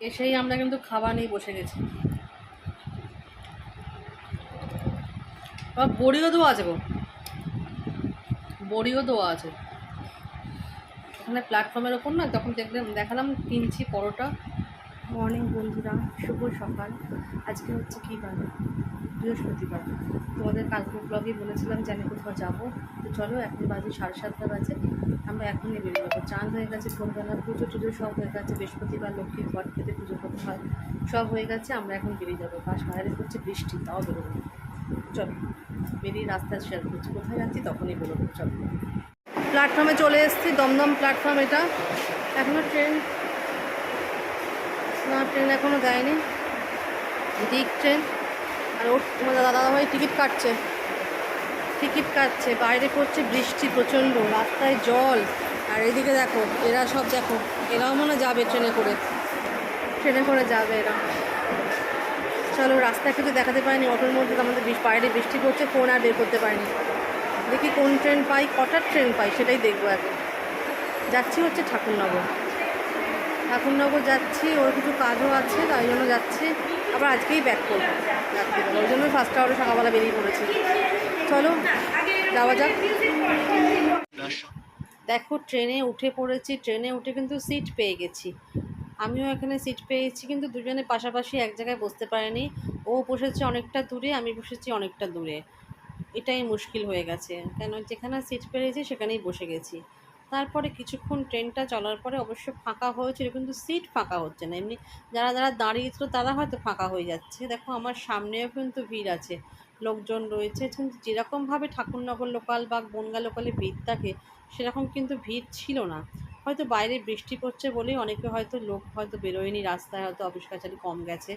এসেই আমরা কিন্তু খাবার নিয়ে বসে গেছি। আবার বড়িও দেওয়া আছে গো। বড়িও দেওয়া আছে। ওখানে প্ল্যাটফর্মের ওপর না, তখন দেখলাম, দেখালাম কিনছি পরোটা। মর্নিং বন্ধুরা, শুভ সকাল। আজকে হচ্ছে কী বার বৃহস্পতিবার। তোমাদের কালকে ব্লগে বলেছিলাম যে আমি কোথাও যাব। তো চলো, এখন বাজে সাড়ে সাতটা বাজে। আমরা এখনই বেরিয়ে যাব চাঁদ হয়ে গেছে সন্ধ্যাবেলা পুজো টুজো সব হয়ে গেছে। বৃহস্পতিবার লক্ষ্মীর ঘর খেতে পুজো করতে হয়। সব হয়ে গেছে, আমরা এখন বেরিয়ে যাব। বাস বাইরে হচ্ছে বৃষ্টি, তাও বেরোবো চলো, বেরিয়ে রাস্তায় শেয়ার করছি। কোথায় যাচ্ছি তখনই বেরোবো। চলো। প্ল্যাটফর্মে চলে এসেছি, দমদম প্ল্যাটফর্ম এটা। এখনও ট্রেন, না, ট্রেন এখনও দেয়নি। দিক ট্রেন। তোমাদের দাদাভাই টিকিট কাটছে। টিকিট কাটছে, বাইরে পড়ছে বৃষ্টি প্রচণ্ড, রাস্তায় জল। আর এদিকে দেখো, এরা সব দেখো, এরাও মনে যাবে ট্রেনে করে। ট্রেনে করে যাবে এরা। চলো রাস্তা কিছু দেখাতে পারিনি, অটোর মধ্যে আমাদের বাইরে বৃষ্টি পড়ছে, ফোন আর বের করতে পারিনি। দেখি কোন ট্রেন পাই কটার ট্রেন পাই, সেটাই দেখব এখন। যাচ্ছি হচ্ছে ঠাকুরনগর। ঠাকুরনগর যাচ্ছি ওর কিছু কাজও আছে, তাই জন্য যাচ্ছি। আবার আজকেই ব্যাক করব ওই জন্য ফার্স্ট আওয়ারে সকালবেলা বেরিয়ে পড়েছি। চলো, যাওয়া যাক। দেখো, ট্রেনে উঠে পড়েছি। ট্রেনে উঠে কিন্তু সিট পেয়ে গেছি। আমিও এখানে সিট পেয়েছি, কিন্তু দুজনে পাশাপাশি এক জায়গায় বসতে পারেনি। ও বসেছে অনেকটা দূরে, আমি বসেছি অনেকটা দূরে। এটাই মুশকিল হয়ে গেছে। কেন, যেখানে সিট পেয়েছি সেখানেই বসে গেছি। তারপরে কিছুক্ষণ ট্রেনটা চলার পরে অবশ্য ফাঁকা হয়েছিল, কিন্তু সিট ফাঁকা হচ্ছে না। এমনি যারা যারা দাঁড়িয়েছিল তারা হয়তো ফাঁকা হয়ে যাচ্ছে। দেখো আমার সামনেও কিন্তু ভিড় আছে। লোকজন রয়েছে, কিন্তু যেরকমভাবে ঠাকুরনগর লোকাল বা বনগা লোকালে ভিড় থাকে, সেরকম কিন্তু ভিড় ছিল না। হয়তো বাইরে বৃষ্টি পড়ছে বলেই অনেকে হয়তো লোক হয়তো বেরোয়নি, রাস্তায় হয়তো অফিস কাছারি কম গেছে।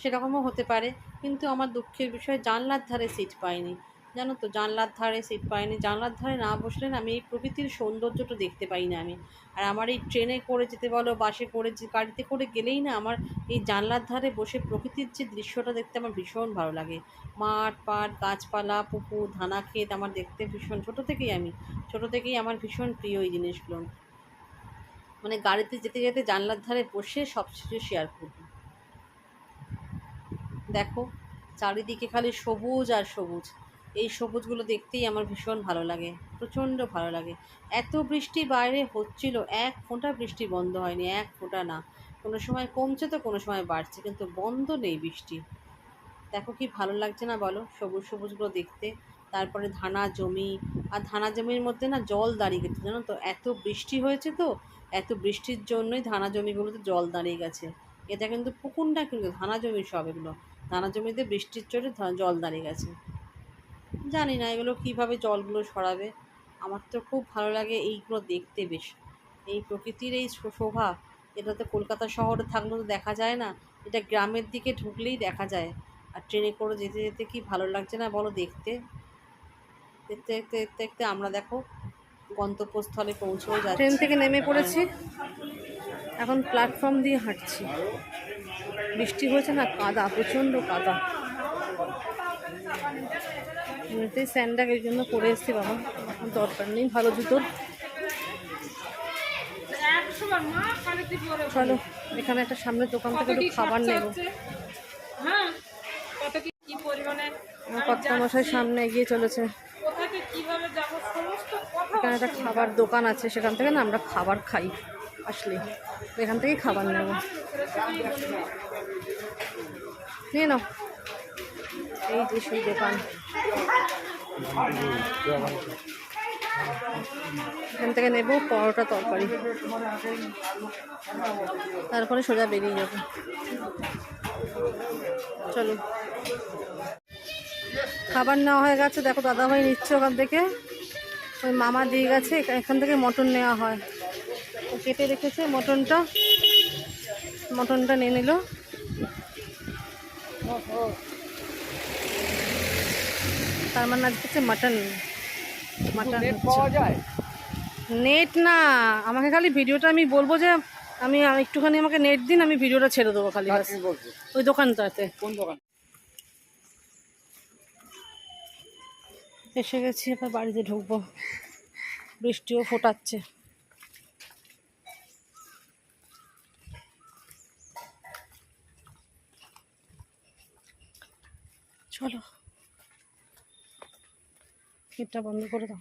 সেরকমও হতে পারে, কিন্তু আমার দুঃখের বিষয় জানলার ধারে সিট পাইনি। জানো তো, জানলার ধারে সিট পাইনি। জানলার ধারে না বসলে না আমি এই প্রকৃতির সৌন্দর্যটা দেখতে পাই না আমি। আর আমার এই ট্রেনে করে যেতে বলো, বাসে করে যে গাড়িতে করে গেলেই না আমার এই জানলার ধারে বসে প্রকৃতির যে দৃশ্যটা দেখতে আমার ভীষণ ভালো লাগে। মাঠ, পাট, গাছপালা, পুকুর, ধানা ক্ষেত আমার দেখতে ভীষণ, ছোটো থেকেই আমি, ছোটো থেকেই আমার ভীষণ প্রিয় এই জিনিসগুলো। মানে গাড়িতে যেতে যেতে জানলার ধারে বসে সব কিছু শেয়ার করব। দেখো, চারিদিকে খালি সবুজ আর সবুজ। এই সবুজগুলো দেখতেই আমার ভীষণ ভালো লাগে, প্রচণ্ড ভালো লাগে। এত বৃষ্টি বাইরে হচ্ছিল, এক ফোঁটা বৃষ্টি বন্ধ হয়নি, এক ফোঁটা না। কোনো সময় কমছে তো কোনো সময় বাড়ছে, কিন্তু বন্ধ নেই বৃষ্টি। দেখো কি ভালো লাগছে না বলো? সবুজ সবুজগুলো দেখতে, তারপরে ধানা জমি, আর ধানা জমির মধ্যে না জল দাঁড়িয়ে গেছে, জানো তো? এত বৃষ্টি হয়েছে তো, এত বৃষ্টির জন্যই ধানা জমিগুলোতে জল দাঁড়িয়ে গেছে। এটা কিন্তু পুকুর না, কিন্তু ধানা জমি সব এগুলো। ধানা জমিতে বৃষ্টির চোটে জল দাঁড়িয়ে গেছে। জানি না এগুলো কীভাবে জলগুলো সরাবে। আমার তো খুব ভালো লাগে এইগুলো দেখতে বেশ। এই প্রকৃতির এই শোভা, এটা তো কলকাতা শহরে থাকলেও তো দেখা যায় না। এটা গ্রামের দিকে ঢুকলেই দেখা যায়। আর ট্রেনে করে যেতে যেতে কি ভালো লাগছে না বলো দেখতে? দেখতে দেখতে দেখতে দেখতে আমরা দেখো গন্তব্যস্থলে পৌঁছেও যাচ্ছি। ট্রেন থেকে নেমে পড়েছি। এখন প্ল্যাটফর্ম দিয়ে হাঁটছি। বৃষ্টি হয়েছে না, কাদা, প্রচণ্ড কাদা। এমনিতেই স্যান্ডাক এই জন্য পরে এসছি বাবা। এখন দরকার নেই, ভালো জুতোর। চলো, এখানে একটা সামনের দোকান থেকে একটু খাবার নেব। কর্তা সামনে এগিয়ে চলেছে। এখানে একটা খাবার দোকান আছে, সেখান থেকে না আমরা খাবার খাই। আসলে এখান থেকেই খাবার নেব। নিয়ে নাও। এই যে সেই দোকান। এখান থেকে নেব পরোটা তরকারি। তারপরে সোজা বেরিয়ে যাব। চলো। খাবার নেওয়া হয়ে গেছে, দেখো দাদাভাই নিচ্ছে ওখান থেকে। ওই মামা দিয়ে গেছে এখান থেকে মটন নেওয়া হয়। কেটে রেখেছে মটনটা। মটনটা নিয়ে নিল। তার মানে আজকে হচ্ছে মাটন মাটন পাওয়া যায়? নেট না আমাকে খালি ভিডিওটা আমি বলব যে আমি একটুখানি আমাকে নেট দিন আমি ভিডিওটা ছেড়ে দেবো খালি হ্যাঁ, ওই দোকানটাতে। কোন দোকান? এসে গেছি এবার বাড়িতে ঢুকবো। বৃষ্টিও ফোটাচ্ছে। চলো। গেটটা বন্ধ করে দাও।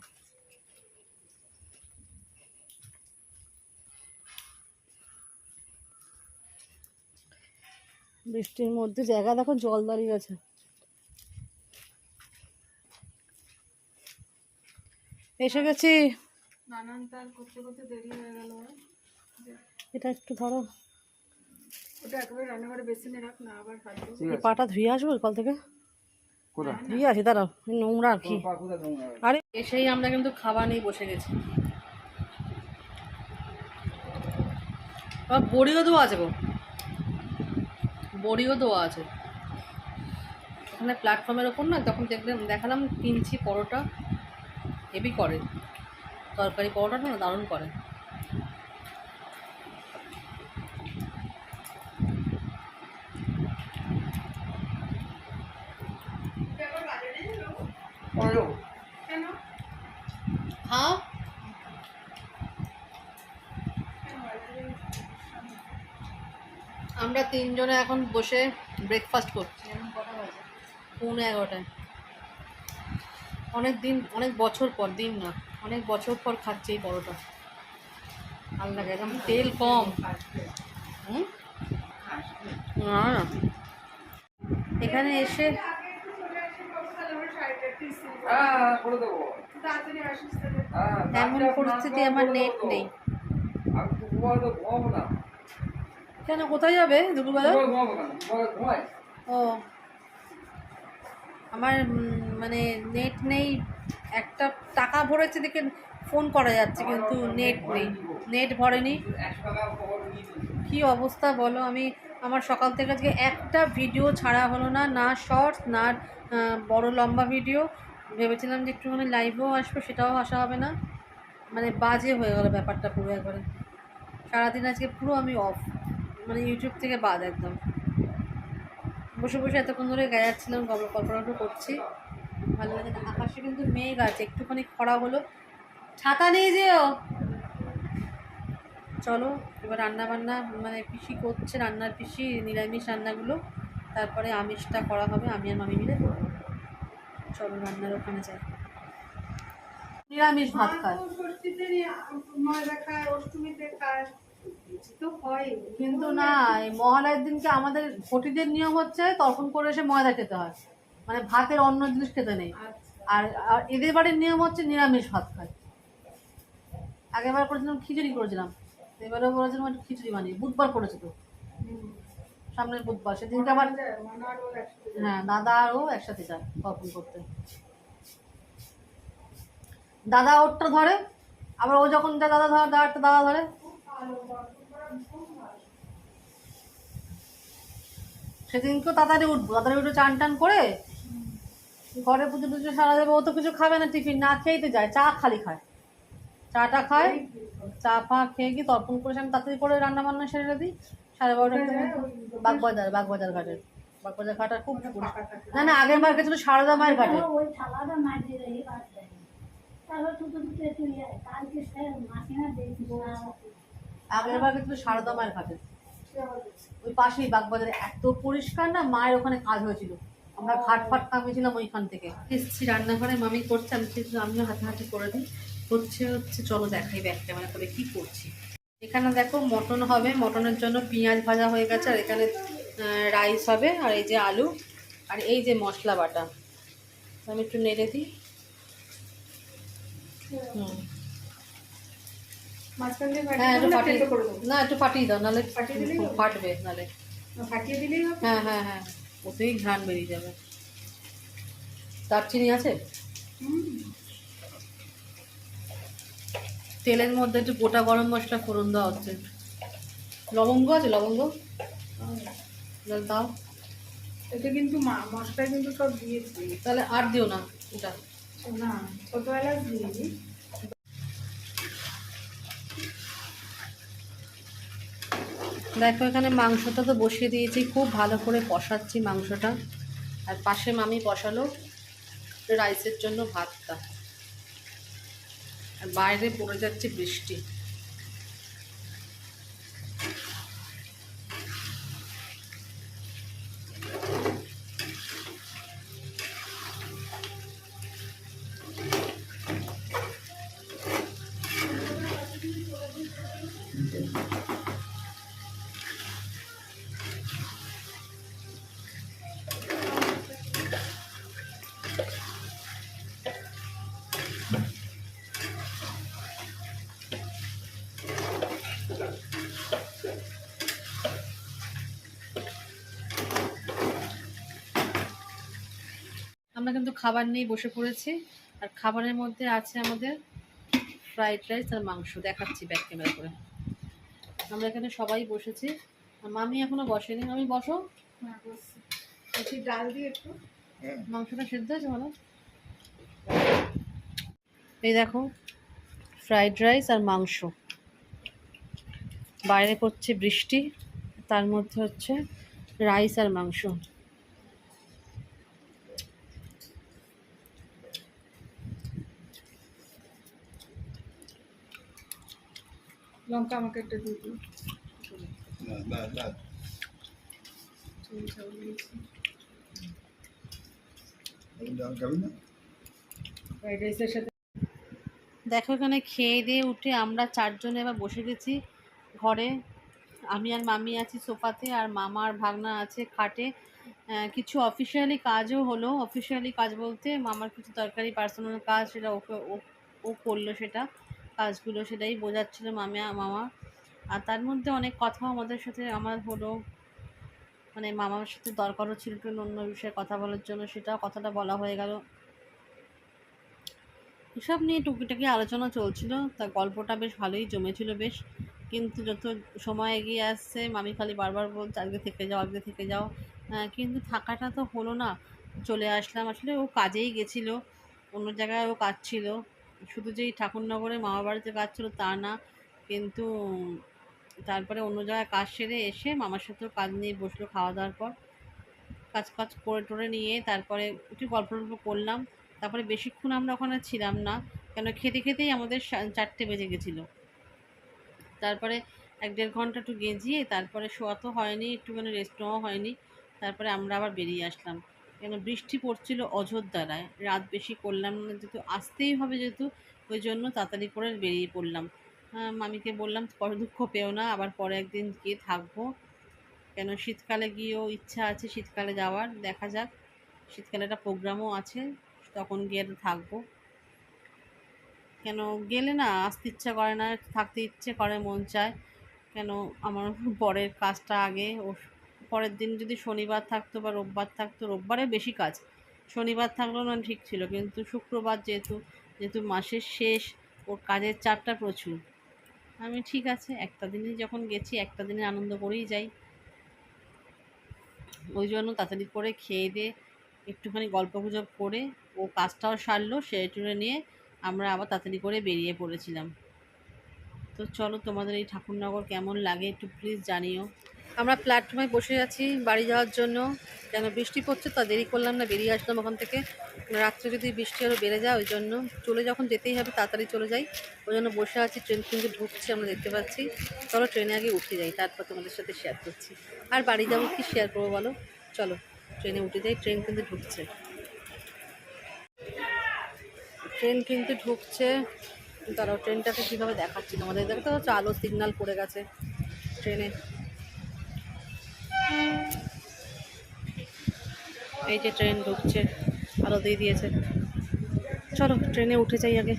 বৃষ্টির মধ্যে জায়গা দেখো জল দাঁড়িয়ে গেছে এসে গেছি। নানান তার করতে করতে দেরি হয়ে গেল এটা একটু ধরো। ওটা একেবারে রান্নাঘরে বেসিনে রাখ না আবার পাটা ধুয়ে আসব কল থেকে? দাঁড়াও নোংরা আর কি। এসেই আমরা কিন্তু খাবার নিয়ে বসে গেছি। বড়িও দেওয়া আছে গো। বড়িও দেওয়া আছে। ওখানে প্ল্যাটফর্মের ওপর না তখন দেখলাম দেখালাম কিনছি পরোটা হেভি করে। তরকারি পরোটাটা না দারুণ করে ওইলো। হ্যাঁ আমরা তিনজনে এখন বসে ব্রেকফাস্ট করছি। এখন পৌনে এগারোটায়। অনেক দিন অনেক বছর পর দিন না অনেক বছর পর খাচ্ছি এই পরোটা। ভালো লাগে একদম তেল কম। না এখানে এসে হ্যাঁ, দেবো। হ্যাঁ, এমন পরিস্থিতি আমার নেট। নেই আমি তো ঘুমাবো, ঘুমাবো না। কেন কোথায় যাবে দুপুরবেলা। ও। আমার মানে নেট নেই একটা টাকা ভরেছে দেখে ফোন করা যাচ্ছে কিন্তু নেট নেই। নেট ভরেনি। কি অবস্থা বলো আমি আমার সকাল থেকে আজকে একটা ভিডিও ছাড়া হলো না না শর্টস না বড় লম্বা ভিডিও ভেবেছিলাম যে একটুখানি লাইভেও আসব সেটাও আসা হবে না। মানে বাজে হয়ে গেলো ব্যাপারটা পুরো একবারে। সারাদিন আজকে পুরো আমি অফ মানে ইউটিউব থেকে বাদ একদম। বসে বসে এতক্ষণ ধরে গায়ে যাচ্ছিলাম গল্প কল্পনা করছি। ভালো লাগে না। আকাশে কিন্তু মেঘ আছে, একটুখানি খরা হলো। ছাতা নিয়ে যেও। চলো, এবার রান্না বান্না মানে পিসি করছে রান্নার পিসি, নিরামিষ রান্নাগুলো। তারপরে আমিষটা করা হবে, আমি আর মামি মিলে। চলো রান্নার ওখানে যাই। নিরামিষ ভাত খায় অষ্টমীতে খায়। কিন্তু না এই মহালয়ের দিনকে আমাদের ঘটিদের নিয়ম হচ্ছে তর্পণ করে এসে ময়দা খেতে হয়। মানে ভাতের অন্য জিনিস খেতে নেই। আর আর এদের বাড়ির নিয়ম হচ্ছে নিরামিষ ভাত খায়। আগেরবার করেছিলাম খিচুড়ি করেছিলাম। এবারেও করেছিলাম একটু খিচুড়ি বানিয়ে। বুধবার করেছে তো। সামনের বুধবার সেদিনকে আবার হ্যাঁ দাদা আর ও একসাথে যায় তর্পণ করতে। দাদা ওরটা ধরে আবার ও যখন যায় দাদা ধরে দাদাটা দাদা ধরে। সেদিনকেও তাড়াতাড়ি উঠবো। তাড়াতাড়ি উঠে চান টান করে ঘরে পুজো টুজো সারা দেবে। ও তো কিছু খাবে না টিফিন না খেয়েই যায় চা খালি খায়। চাটা খায় চা ফা খেয়ে গিয়ে তর্পণ করে আমি তাড়াতাড়ি করে রান্না বান্না সেরে দিই। সাড়ে বারোটার বাগবাজার বাগবাজার ঘাটের বাগবাজার ঘাট আর খুব না না আগের মার গেছিল সারদা মায়ের ঘাটে। আগের বার গেছিল সারদা মায়ের ঘাটে। ওই পাশেই বাগবাজারে এত পরিষ্কার না মায়ের ওখানে কাজ হয়েছিল। আমরা ঘাট ফাট কামিয়েছিলাম ওইখান থেকে। এসছি রান্নাঘরে মামি করছে, আমি কিন্তু আমিও হাতে হাতে করে দিই। হচ্ছে হচ্ছে, চলো দেখাই ব্যাক ক্যামেরা করে কি করছি। এখানে দেখো মটন হবে, মটনের জন্য পেঁয়াজ ভাজা হয়ে গেছে, আর এখানে রাইস হবে, আর এই যে আলু, আর এই যে মশলা বাটা। আমি একটু নেড়ে দিই। হুম। মাঝখান দিয়ে হ্যাঁ একটু ফাটিয়ে না, একটু ফাটিয়ে দাও নাহলে ফাটিয়ে হবে? ফাটবে নাহলে। ফাটিয়ে দিলেই হ্যাঁ হ্যাঁ হ্যাঁ ওতেই ঘ্রাণ বেরিয়ে যাবে। দারচিনি আছে? তেলের মধ্যে একটু গোটা গরম মশলা ফোড়ন দেওয়া হচ্ছে। লবঙ্গ আছে লবঙ্গ? তাহলে দাও। এটা কিন্তু মশলা কিন্তু সব দিয়েছি। তাহলে আর দিও না এটা। না ছোটবেলা দিইনি। দেখো, এখানে মাংসটা তো বসিয়ে দিয়েছি। খুব ভালো করে কষাচ্ছি মাংসটা। আর পাশে মামি বসালো রাইসের জন্য ভাতটা। আর বাইরে পড়ে যাচ্ছে বৃষ্টি। আমরা কিন্তু খাবার নিয়ে বসে পড়েছি। আর খাবারের মধ্যে আছে আমাদের ফ্রাইড রাইস আর মাংস। দেখাচ্ছি ব্যাক ক্যামেরা করে। আমরা এখানে সবাই বসেছি। আর মামি এখনও বসেনি। আমি বসো। একটু ডাল দিয়ে একটু। মাংসটা সেদ্ধ আছে ভালো এই দেখো ফ্রাইড রাইস আর মাংস। বাইরে পড়ছে বৃষ্টি। তার মধ্যে হচ্ছে রাইস আর মাংস। লঙ্কা আমাকে একটা দিয়ে দিন দেখো এখানে খেয়ে দিয়ে উঠে আমরা চারজনে এবার বসে গেছি ঘরে। আমি আর মামি আছি সোফাতে আর মামা আর ভাগনা আছে খাটে। কিছু অফিসিয়ালি কাজও হলো। অফিসিয়ালি কাজ বলতে মামার কিছু দরকারি পার্সোনাল কাজ সেটা ওকে ও- ও করল সেটা। কাজগুলো সেটাই বোঝাচ্ছিল মামা মামা। আর তার মধ্যে অনেক কথাও আমাদের সাথে আমার হলো মানে মামার সাথে দরকারও ছিল একটু অন্য বিষয়ে কথা বলার জন্য সেটাও কথাটা বলা হয়ে গেল। এসব নিয়ে টুকিটাকি আলোচনা চলছিল তা গল্পটা বেশ ভালোই জমেছিল বেশ। কিন্তু যত সময় এগিয়ে আসছে মামি খালি বারবার বলছে আজকে থেকে যাও আজকে থেকে যাও। আহ, কিন্তু থাকাটা তো হলো না চলে আসলাম। আসলে ও কাজেই গেছিল অন্য জায়গায় ও কাজ ছিল। শুধু যে এই ঠাকুরনগরে মামা বাড়িতে কাজ ছিল তা না, কিন্তু তারপরে অন্য জায়গায় কাজ সেরে এসে মামার সাথেও কাজ নিয়ে বসল খাওয়া দাওয়ার পর। কাজ কাজ করে টোরে নিয়ে তারপরে একটু গল্প টল্প করলাম। তারপরে বেশিক্ষণ আমরা ওখানে ছিলাম না, কেন খেতে খেতেই আমাদের চারটে বেজে গেছিল। তারপরে এক দেড় ঘণ্টা একটু গেঁজিয়ে তারপরে শোয়া তো হয়নি, একটুখানি রেস্ট নেওয়া হয়নি। তারপরে আমরা আবার বেরিয়ে আসলাম। কেন বৃষ্টি পড়ছিল অযোধ্যারায় রাত বেশি করলাম না যেহেতু আসতেই হবে যেহেতু ওই জন্য তাড়াতাড়ি করে বেরিয়ে পড়লাম। আহ, মামিকে বললাম পরে দুঃখ পেও না আবার পরে একদিন গিয়ে থাকব। কেন শীতকালে গিয়েও ইচ্ছা আছে শীতকালে যাওয়ার? দেখা যাক। শীতকালে একটা প্রোগ্রামও আছে তখন গিয়ে থাকব। কেন গেলে না আসতে ইচ্ছা করে না থাকতে ইচ্ছে করে মন চায়। কেন আমার পরের কাজটা আগে ও পরের দিন যদি শনিবার থাকতো বা রোববার থাকতো, রোববারে বেশি কাজ। শনিবার থাকলেও না, ঠিক ছিল। কিন্তু শুক্রবার যেহেতু যেহেতু মাসের শেষ, ওর কাজের চাপটা প্রচুর। আমি ঠিক আছে, একটা দিনই যখন গেছি, একটা দিনে আনন্দ করেই যাই। ওই জন্য তাড়াতাড়ি করে খেয়ে দিয়ে একটুখানি গল্প গুজব করে, ও কাজটাও সারলো সেরে টুরে নিয়ে আমরা আবার তাড়াতাড়ি করে বেরিয়ে পড়েছিলাম। তো চলো, তোমাদের এই ঠাকুরনগর কেমন লাগে একটু প্লিজ জানিও। আমরা প্ল্যাটফর্মে বসে আছি, বাড়ি যাওয়ার জন্য। কেন বৃষ্টি পড়ছে তা দেরি করলাম না, বেরিয়ে আসলাম ওখান থেকে। রাত্রে যদি বৃষ্টি আরও বেড়ে যায়, ওই জন্য। চলে যখন যেতেই হবে, তাড়াতাড়ি চলে যাই। ওই জন্য বসে আছি ট্রেন কিন্তু ঢুকছে, আমরা দেখতে পাচ্ছি। চলো ট্রেনে আগে উঠে যাই, তারপর তোমাদের সাথে শেয়ার করছি। আর বাড়ি যাব কি শেয়ার করব বলো? চলো ট্রেনে উঠে যাই ট্রেন কিন্তু ঢুকছে। ট্রেন কিন্তু ঢুকছে। দাঁড়াও ট্রেনটাকে কীভাবে দেখাচ্ছি তোমাদের? দেখতে পাচ্ছ, আলো সিগন্যাল পড়ে গেছে। ট্রেনে এই যে ট্রেন ঢুকছে, আলো দিয়ে দিয়েছে। চলো, ট্রেনে উঠে যাই আগে।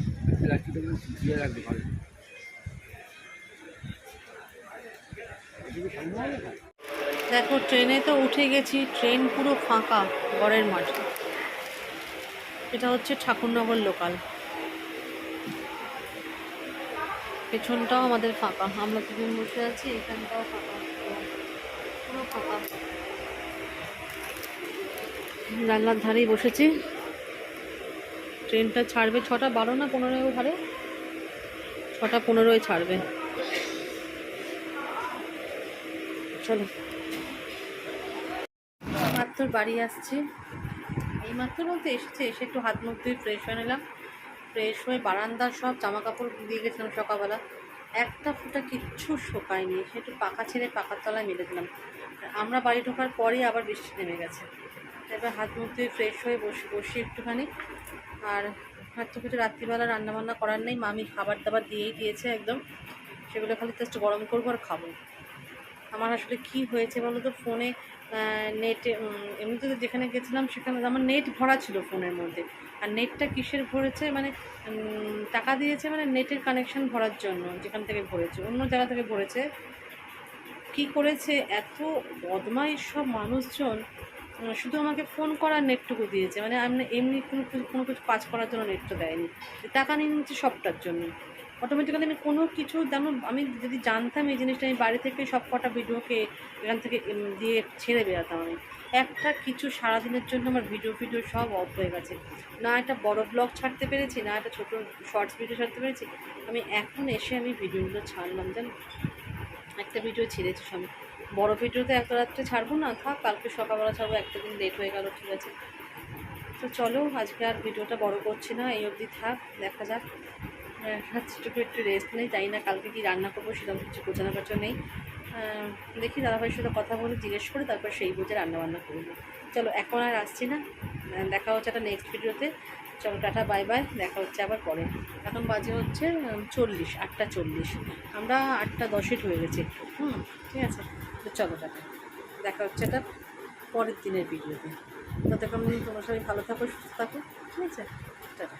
দেখো, ট্রেনে তো উঠে গেছি, ট্রেন পুরো ফাঁকা গড়ের মাঠে। এটা হচ্ছে ঠাকুরনগর লোকাল পেছনটাও আমাদের ফাঁকা। আমরা দুজন বসে আছি, এখানটাও ফাঁকা। জানলার ধারেই বসেছি। ট্রেনটা ছাড়বে ছটা বারো না পনেরোয় ধারে? ছটা পনেরোয় ছাড়বে। চলো। মাত্র বাড়ি আসছি। এই মাত্র বলতে এসেছে, এসে একটু হাত মুখ ধুয়ে ফ্রেশ হয়ে নিলাম। ফ্রেশ হয়ে বারান্দার সব জামা কাপড় দিয়ে গেছিলাম সকালবেলা। একটা ফুটা কিচ্ছু শোকায়নি সে একটু পাকা ছেড়ে পাকার তলায় মেলে দিলাম। আমরা বাড়ি ঢোকার পরেই আবার বৃষ্টি নেমে গেছে। এবার হাত মুখ ধুয়ে ফ্রেশ হয়ে বসে, বসি একটুখানি। আর আর তো কিছু রাত্রিবেলা রান্নাবান্না করার নেই, মামি খাবার দাবার দিয়েই দিয়েছে একদম। সেগুলো খালি জাস্ট গরম করব আর খাব। আমার আসলে কি হয়েছে বলো তো ফোনে নেটে এমনিতে যেখানে গেছিলাম সেখানে আমার নেট ভরা ছিল ফোনের মধ্যে। আর নেটটা কিসের ভরেছে? মানে টাকা দিয়েছে মানে নেটের কানেকশন ভরার জন্য যেখান থেকে ভরেছে। অন্য জায়গা থেকে ভরেছে। কি করেছে? এত বদমাইশ সব মানুষজন। শুধু আমাকে ফোন করার নেটটুকু দিয়েছে। মানে আমি এমনি কোনো কোনো কিছু কাজ করার জন্য নেটটা দেয়নি। টাকা নিয়ে নিচ্ছে সবটার জন্য। অটোমেটিক্যালি আমি কোনো কিছু যেমন আমি যদি জানতাম এই জিনিসটা, আমি বাড়ি থেকে সব কটা ভিডিওকে এখান থেকে দিয়ে ছেড়ে বেরাতাম আমি। একটা কিছু সারাদিনের জন্য আমার ভিডিও ভিডিও সব অফ হয়ে গেছে। না একটা বড় ব্লগ ছাড়তে পেরেছি, না একটা ছোটো শর্টস ভিডিও ছাড়তে পেরেছি। আমি এখন এসে আমি ভিডিওগুলো ছাড়লাম, জানো? একটা ভিডিও ছেড়েছি সঙ্গে বড় ভিডিওতে এত রাত্রে ছাড়বো না, থাক, কালকে সকালবেলা ছাড়বো, একটা দিন লেট হয়ে গেল, ঠিক আছে। তো চলো, আজকে আর ভিডিওটা বড় করছি না, এই অবধি থাক, দেখা যাক। রাত্রিটুকু একটু রেস্ট নেই, জানি না কালকে কি রান্না করব, সেরকম কিছু গোছানো কাছো নেই। দেখি দাদাভাইয়ের সাথে কথা বলে জিজ্ঞেস করে তারপর সেই বুঝে রান্না বান্না করব। চলো, এখন আর আসছি না। দেখা হচ্ছে একটা নেক্সট ভিডিওতে চলো, টাটা বাই বাই দেখা হচ্ছে আবার পরে। এখন বাজে হচ্ছে চল্লিশ, আটটা চল্লিশ। আমরা আটটা দশে হয়ে গেছি একটু। হুম, ঠিক আছে? তো চলো, টাটা। দেখা হচ্ছে এটা পরের দিনের ভিডিওতে ততক্ষণ তোমার সবাই ভালো থাকো, সুস্থ থাকো। ঠিক আছে? টাটা।